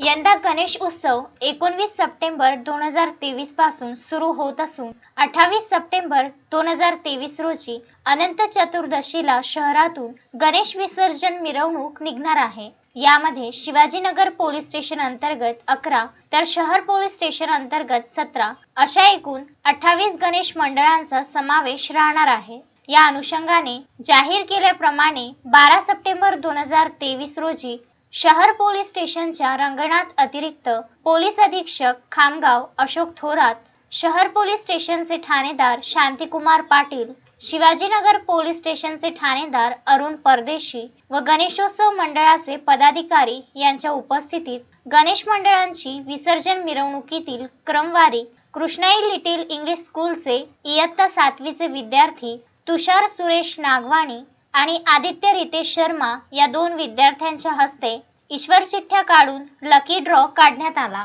यंदा गणेश उत्सव एकोणवीस सप्टेंबर दोन हजार तेवीसपासून सुरू होत असून अठ्ठावीस सप्टेंबर दोन हजार तेवीस रोजी अनंत चतुर्दशीला शहरातून गणेश विसर्जन मिरवणूक निघणार आहे. यामध्ये शिवाजीनगर पोलीस स्टेशन अंतर्गत अकरा तर शहर पोलीस स्टेशन अंतर्गत सतरा अशा एकूण अठ्ठावीस गणेश मंडळांचा समावेश राहणार आहे. या अनुषंगाने जाहीर केल्याप्रमाणे बारा सप्टेंबर दोन हजार तेवीस रोजी शहर पोलीस स्टेशनच्या रंगणात अतिरिक्त पोलीस अधीक्षक खामगाव अशोक थोरात शहर पोलीस स्टेशनचे ठाणेदार शांतिकुमार पाटील शिवाजीनगर पोलीस स्टेशनचे ठाणेदार अरुण परदेशी व गणेशोत्सव मंडळाचे पदाधिकारी यांच्या उपस्थितीत गणेश मंडळांची विसर्जन मिरवणुकीतील क्रमवारी कृष्णाई लिटिल इंग्लिश स्कूलचे इयत्ता सातवीचे विद्यार्थी तुषार सुरेश नागवाणी आणि आदित्य रितेश शर्मा या दोन विद्यार्थ्यांच्या हस्ते ईश्वर चिठ्ठ्या काढून लकी ड्रॉ काढण्यात आला.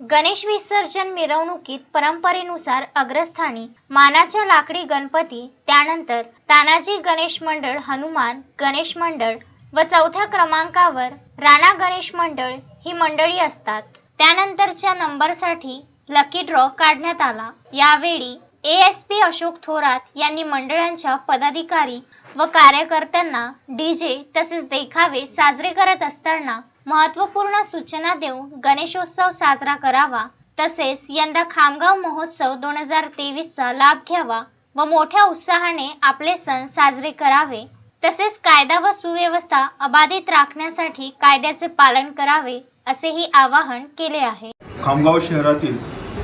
गणेश विसर्जन मिरवणुकीत परंपरेनुसार अग्रस्थानी मानाच्या लाकडी गणपती त्यानंतर तानाजी गणेश मंडळ हनुमान गणेश मंडळ व चौथ्या क्रमांकावर राणा गणेश मंडळ ही मंडळी असतात. त्यानंतरच्या नंबरसाठी लकी ड्रॉ काढण्यात आला. यावेळी एएसपी अशोक थोरात यांनी मंडळांच्या पदाधिकारी व कार्यकर्त्यांना डीजे तसेच देखावे साजरे करत असताना महत्त्वपूर्ण सूचना देऊन गणेशोत्सव साजरा करावा तसेच यंदा खामगाव महोत्सव दोन हजार तेवीसचा लाभ घ्यावा व मोठ्या उत्साहाने आपले सण साजरे करावे तसेच कायदा व सुव्यवस्था अबाधित राखण्यासाठी कायद्याचे पालन करावे असेही आवाहन केले आहे. खामगाव शहरातील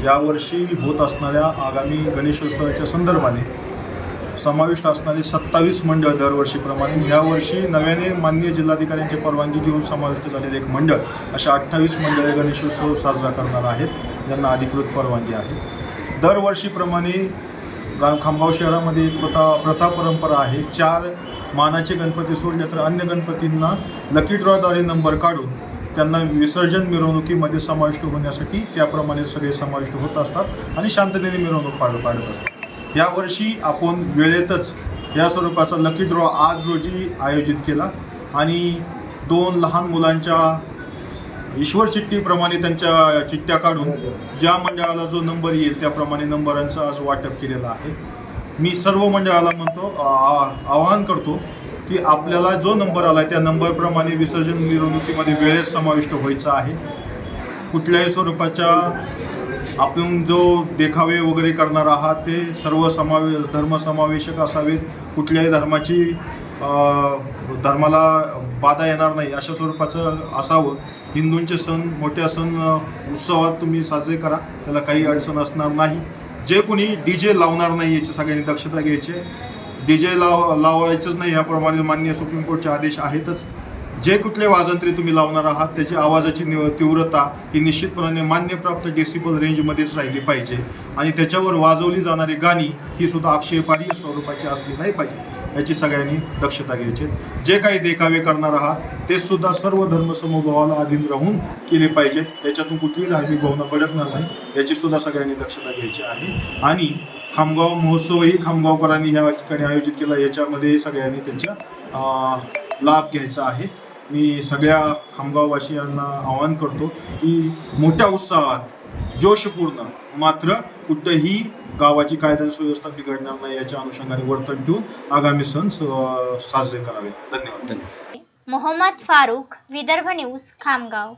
यावर्षी होत असणाऱ्या आगामी गणेशोत्सवाच्या संदर्भाने समाविष्ट असणारे सत्तावीस मंडळ दरवर्षीप्रमाणे यावर्षी नव्याने मान्य जिल्हाधिकाऱ्यांची परवानगी घेऊन समाविष्ट झालेले एक मंडळ अशा अठ्ठावीस मंडळे गणेशोत्सव साजरा करणार आहेत. ज्यांना अधिकृत परवानगी आहे. दरवर्षीप्रमाणे गा खामगाव शहरामध्ये एक प्रथा प्रथा परंपरा आहे. चार मानाचे गणपती सोडले तर अन्य गणपतींना लकी ड्रॉद्वारे नंबर काढून त्यांना विसर्जन मिरवणुकीमध्ये समाविष्ट होण्यासाठी त्याप्रमाणे सगळे समाविष्ट होत असतात आणि शांततेने मिरवणूक पाड पाडत असतात. यावर्षी आपण वेळेतच या स्वरूपाचा लकी ड्रॉ आज रोजी आयोजित केला आणि दोन लहान मुलांच्या ईश्वर चिठ्ठीप्रमाणे त्यांच्या चिठ्ठ्या काढून ज्या मंडळाला जो नंबर येईल त्याप्रमाणे नंबरांचं आज वाटप केलेलं आहे. मी सर्व मंडळाला म्हणतो आ- आवाहन करतो की आपल्याला जो नंबर आला त्या नंबरप्रमाणे विसर्जन मिरवणुकीमध्ये वेळेत समाविष्ट व्हायचं आहे. कुठल्याही स्वरूपाच्या आपण जो देखावे वगैरे करणार आहात ते सर्व समावे धर्मसमावेशक असावेत. कुठल्याही धर्माची धर्माला बाधा येणार नाही अशा स्वरूपाचं असावं. हिंदूंचे सण मोठ्या सण उत्सवात तुम्ही साजरे करा. त्याला काही अडचण असणार नाही. जे कोणी डी जे लावणार नाही याची सगळ्यांनी दक्षता घ्यायची डी जे लाव लावायचंच नाही याप्रमाणे मान्य सुप्रीम कोर्टचे आदेश आहेतच. जे कुठले वाजंत्री तुम्ही लावणार आहात त्याची आवाजाची निव तीव्रता ही निश्चितपणाने मान्यप्राप्त डेसिबल रेंजमध्येच राहिली पाहिजे. आणि त्याच्यावर वाजवली जाणारी गाणी ही सुद्धा आक्षेपार्ह स्वरूपाची असली नाही पाहिजे याची सगळ्यांनी दक्षता घ्यायची. जे काही देखावे करणार आहात ते सुद्धा सर्व धर्मसमभावाला अधीन राहून केले पाहिजेत. त्याच्यातून कुठलीही धार्मिक भावना भडकणार नाही याची सुद्धा सगळ्यांनी दक्षता घ्यायची आहे. आणि खामगाव महोत्सवही खामगावकरांनी ह्या ठिकाणी आयोजित केला. याच्यामध्ये सगळ्यांनी त्याचा लाभ घ्यायचा आहे. मी सगळ्या खामगाववासियांना आवाहन करतो की मोठ्या उत्साहात जोशपूर्ण मात्र कुठंही गावाची कायदा सुव्यवस्था बिघडणार नाही याच्या अनुषंगाने वर्तन ठेवून आगामी सण साजरे करावे धन्यवाद. मोहम्मद फारूक विदर्भ न्यूज खामगाव.